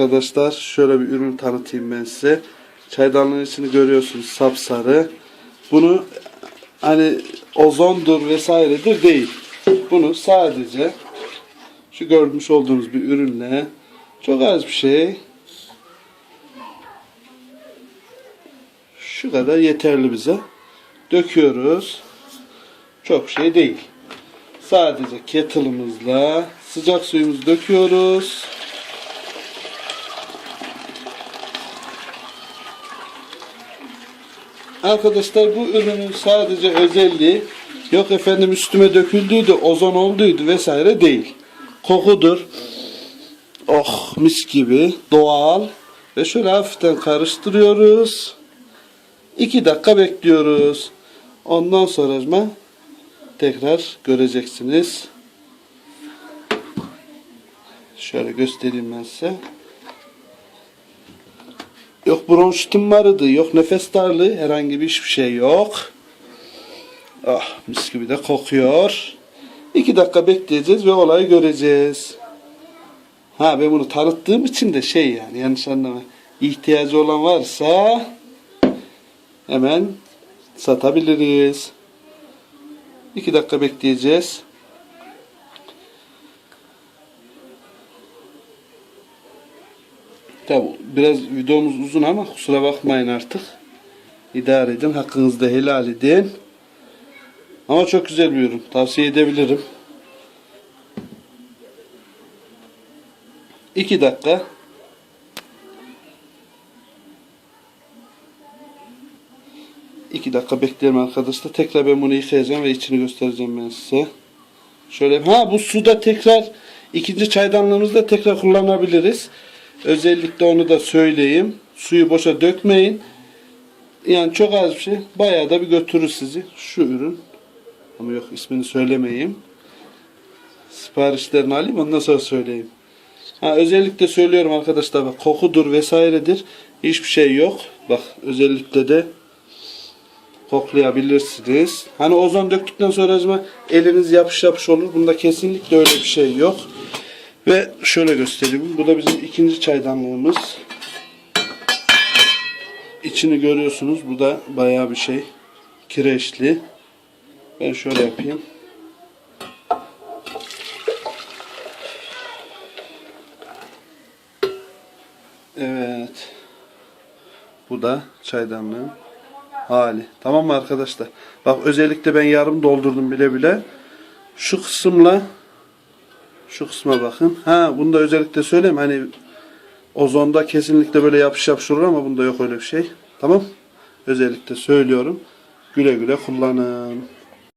Arkadaşlar şöyle bir ürün tanıtayım ben size. Çaydanlığın içini görüyorsunuz sapsarı. Bunu hani ozondur vesairedir değil. Bunu sadece şu görmüş olduğunuz bir ürünle çok az bir şey şu kadar yeterli bize. Döküyoruz. Çok şey değil. Sadece kettle'ımızla sıcak suyumuzu döküyoruz. Arkadaşlar bu ürünün sadece özelliği yok efendim üstüme döküldüydü, ozon olduydu vesaire değil. Kokudur. Oh mis gibi doğal ve şöyle hafiften karıştırıyoruz. 2 dakika bekliyoruz. Ondan sonra tekrar göreceksiniz. Şöyle göstereyim ben size. Yok bronşitim vardı, yok nefes darlığı, herhangi bir hiçbir şey yok. Ah mis gibi de kokuyor. İki dakika bekleyeceğiz ve olayı göreceğiz. Ha ben bunu tanıttığım için de şey yani yanlış anlama. İhtiyacı olan varsa hemen satabiliriz. İki dakika bekleyeceğiz. Tabi biraz videomuz uzun ama kusura bakmayın artık. İdare edin. Hakkınızı da helal edin. Ama çok güzel bir ürün. Tavsiye edebilirim. 2 dakika. İki dakika bekleyelim arkadaşlar. Tekrar ben bunu yıkayacağım ve içini göstereceğim ben size. Şöyle ha bu suda tekrar ikinci çaydanlığımızda tekrar kullanabiliriz. Özellikle onu da söyleyeyim. Suyu boşa dökmeyin. Yani çok az bir şey. Bayağı da bir götürür sizi. Şu ürün. Ama yok ismini söylemeyeyim. Siparişlerini alayım ondan sonra söyleyeyim. Ha, özellikle söylüyorum arkadaşlar bak kokudur vesairedir. Hiçbir şey yok. Bak özellikle de koklayabilirsiniz. Hani ozon döktükten sonra acaba eliniz yapış yapış olur. Bunda kesinlikle öyle bir şey yok. Ve şöyle göstereyim. Bu da bizim ikinci çaydanlığımız. İçini görüyorsunuz. Bu da bayağı bir şey. Kireçli. Ben şöyle yapayım. Evet. Bu da çaydanlığın hali. Tamam mı arkadaşlar? Bak özellikle ben yarım doldurdum bile bile. Şu kısımla şu kısma bakın. Ha bunu da özellikle söyleyeyim. Hani ozonda kesinlikle böyle yapış yapış olur ama bunda yok öyle bir şey. Tamam. Özellikle söylüyorum. Güle güle kullanın.